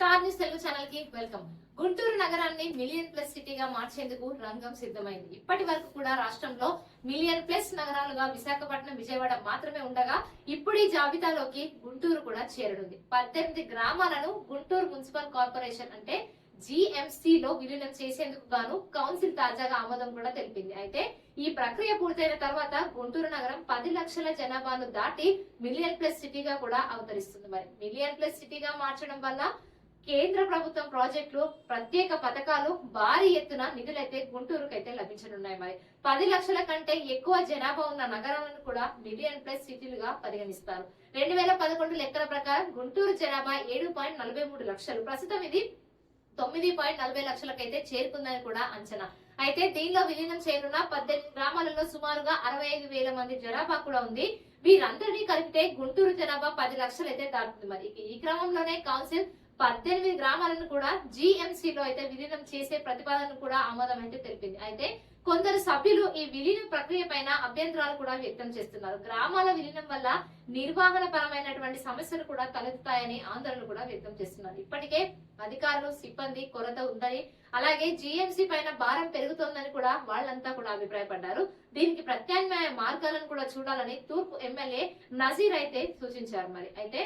Star news Telugu ఛానల్కి welcome. Guntur నగరాన్ని million plus సిటీగా మార్చేందుకు రంగం సిద్ధమైంది. ఇప్పటి వరకు కూడా రాష్ట్రంలో మిలియన్ ప్లస్ నగరాలుగా విశాఖపట్నం విజయవాడ మాత్రమే ఉండగా ఇప్పుడు ఈ జాబితాలోకి గుంటూరు కూడా చేరనుంది. పద్దెనిమిది గ్రామాలను గుంటూరు మున్సిపల్ కార్పొరేషన్ అంటే GMC లో విలీనం చేసేందుకు గాను కౌన్సిల్ తాజాగా ఆమోదం కూడా తెలిపింది. అయితే ఈ ప్రక్రియ పూర్తయిన తర్వాత గుంటూరు నగరం పది లక్షల జనాభాను దాటి మిలియన్ ప్లస్ సిటీగా కూడా అవతరిస్తుంది. మరి మిలియన్ ప్లస్ సిటీగా మార్చడం వల్ల కేంద్ర ప్రభుత్వం ప్రాజెక్టులు ప్రత్యేక పథకాలు భారీ ఎత్తున నిధులైతే గుంటూరుకు అయితే లభించనున్నాయి మరి. పది లక్షల కంటే ఎక్కువ జనాభా ఉన్న నగరాలను కూడా మిలియన్ ప్లస్ సిటీలుగా పరిగణిస్తారు. రెండు వేల పదకొండు లెక్కల ప్రకారం గుంటూరు జనాభా ఏడు పాయింట్ నలభై మూడు లక్షలు. ప్రస్తుతం ఇది తొమ్మిది పాయింట్ నలభై లక్షలకైతే చేరుకుందని కూడా అంచనా. అయితే దీనిలో విలీనం చేయనున్న పద్దెనిమిది గ్రామాలలో సుమారుగా అరవై ఐదు వేల మంది జనాభా కూడా ఉంది. వీరందరినీ కలిపితే గుంటూరు జనాభా పది లక్షలు అయితే దాటుతుంది మరి. ఈ క్రమంలోనే కౌన్సిల్ పద్దెనిమిది గ్రామాలను కూడా GMC లో అయితే విలీనం చేసే ప్రతిపాదన కూడా ఆమోదం అయితే తెలిపింది. అయితే కొందరు సభ్యులు ఈ విలీన ప్రక్రియ పైన అభ్యంతరాలు కూడా వ్యక్తం చేస్తున్నారు. గ్రామాల విలీనం వల్ల నిర్వహణ పరమైనటువంటి సమస్యలు కూడా తలెత్తుతాయని ఆందోళన కూడా వ్యక్తం చేస్తున్నారు. ఇప్పటికే అధికారులు సిబ్బంది కొరత ఉందని అలాగే జీఎంసీ పైన భారం పెరుగుతోందని కూడా వాళ్ళంతా కూడా అభిప్రాయపడ్డారు. దీనికి ప్రత్యామ్నాయ మార్గాలను కూడా చూడాలని తూర్పు ఎమ్మెల్యే నజీర్ అయితే సూచించారు మరి. అయితే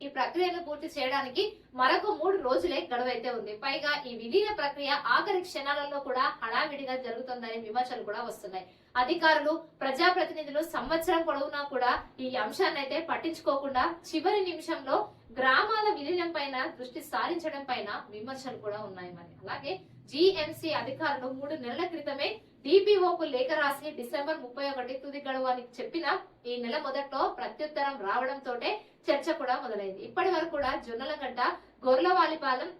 ఈ ప్రక్రియను పూర్తి చేయడానికి మరొక మూడు రోజులే గడువైతే ఉంది. పైగా ఈ విలీన ప్రక్రియ ఆఖరి క్షణాలలో కూడా హడావిడిగా జరుగుతుందనే విమర్శలు కూడా వస్తున్నాయి. అధికారులు ప్రజాప్రతినిధులు సంవత్సరం పొడవునా కూడా ఈ అంశాన్ని అయితే పట్టించుకోకుండా చివరి నిమిషంలో గ్రామాల విలీనం పైన దృష్టి సారించడం పైన విమర్శలు కూడా ఉన్నాయి మరి. అలాగే జిఎంసి అధికారులు మూడు నెలల క్రితమే డిపిఓకు లేఖ రాసి డిసెంబర్ ముప్పై ఒకటి తుది గడువు అని చెప్పిన ఈ నెల మొదట్లో ప్రత్యుత్తరం రావడంతోటే చర్చ కూడా మొదలైంది. ఇప్పటి వరకు కూడా జొన్నలగడ్డ గొర్లవాలిపాలెం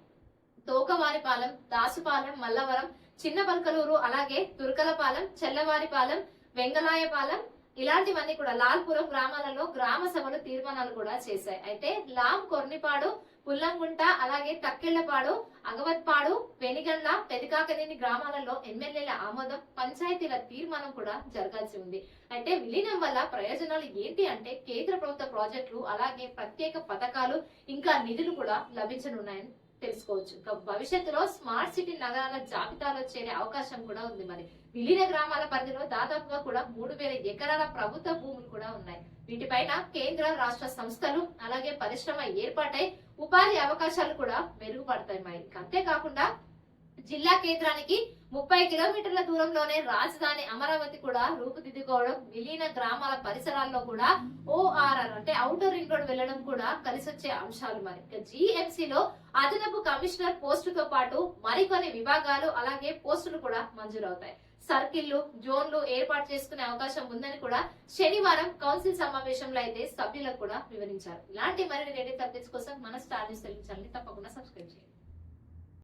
తోకవారిపాలెం దాసుపాలెం మల్లవరం చిన్న బల్కలూరు అలాగే తుర్కలపాలెం చెల్లవారిపాలెం వెంగళాయపాలెం ఇలాంటివన్నీ కూడా లాల్పురం గ్రామాలలో గ్రామ సభలు తీర్మానాలు కూడా చేశాయి. అయితే లాం కొర్నిపాడు పుల్లంగుంట అలాగే తక్కెళ్ళపాడు అగవత్పాడు పెనిగండ్ల పెదకాకనేని గ్రామాలలో ఎమ్మెల్యేల ఆమోదం పంచాయతీల తీర్మానం కూడా జరగాల్సి ఉంది. అయితే విలీనం వల్ల ప్రయోజనాలు ఏంటి అంటే కేంద్ర ప్రభుత్వ ప్రాజెక్టులు అలాగే ప్రత్యేక పథకాలు ఇంకా నిధులు కూడా లభించనున్నాయని తెలుసుకోవచ్చు. భవిష్యత్తులో స్మార్ట్ సిటీ నగరాల జాబితాలో చేరే అవకాశం కూడా ఉంది మరి. విలీన గ్రామాల పరిధిలో దాదాపుగా కూడా మూడు వేల ఎకరాల ప్రభుత్వ భూములు కూడా ఉన్నాయి. వీటిపైన కేంద్ర రాష్ట్ర సంస్థలు అలాగే పరిశ్రమ ఏర్పాటై ఉపాధి అవకాశాలు కూడా మెరుగుపడతాయి మరి. అంతేకాకుండా జిల్లా కేంద్రానికి ముప్పై కిలోమీటర్ల దూరంలోనే రాజధాని అమరావతి కూడా రూపుదిద్దుకోవడం విలీన గ్రామాల పరిసరాల్లో కూడా ఓఆర్ఆర్ అంటే అవుటర్ రింగ్ రోడ్ వెళ్ళడం కూడా కలిసొచ్చే అంశాలు మరి. జిఎంసీలో లో అదనపు కమిషనర్ పోస్టుతో పాటు మరికొన్ని విభాగాలు అలాగే పోస్టులు కూడా మంజూరవుతాయి. సర్కిల్లు జోన్లు ఏర్పాటు చేసుకునే అవకాశం ఉందని కూడా శనివారం కౌన్సిల్ సమావేశంలో అయితే సభ్యులకు కూడా వివరించారు. ఇలాంటి మరిన్ని లేటెస్ట్ తప్పించుకోసం మన స్టార్ న్యూస్ తెలుగు ఛానల్ తప్పకుండా సబ్స్క్రైబ్ చేయండి.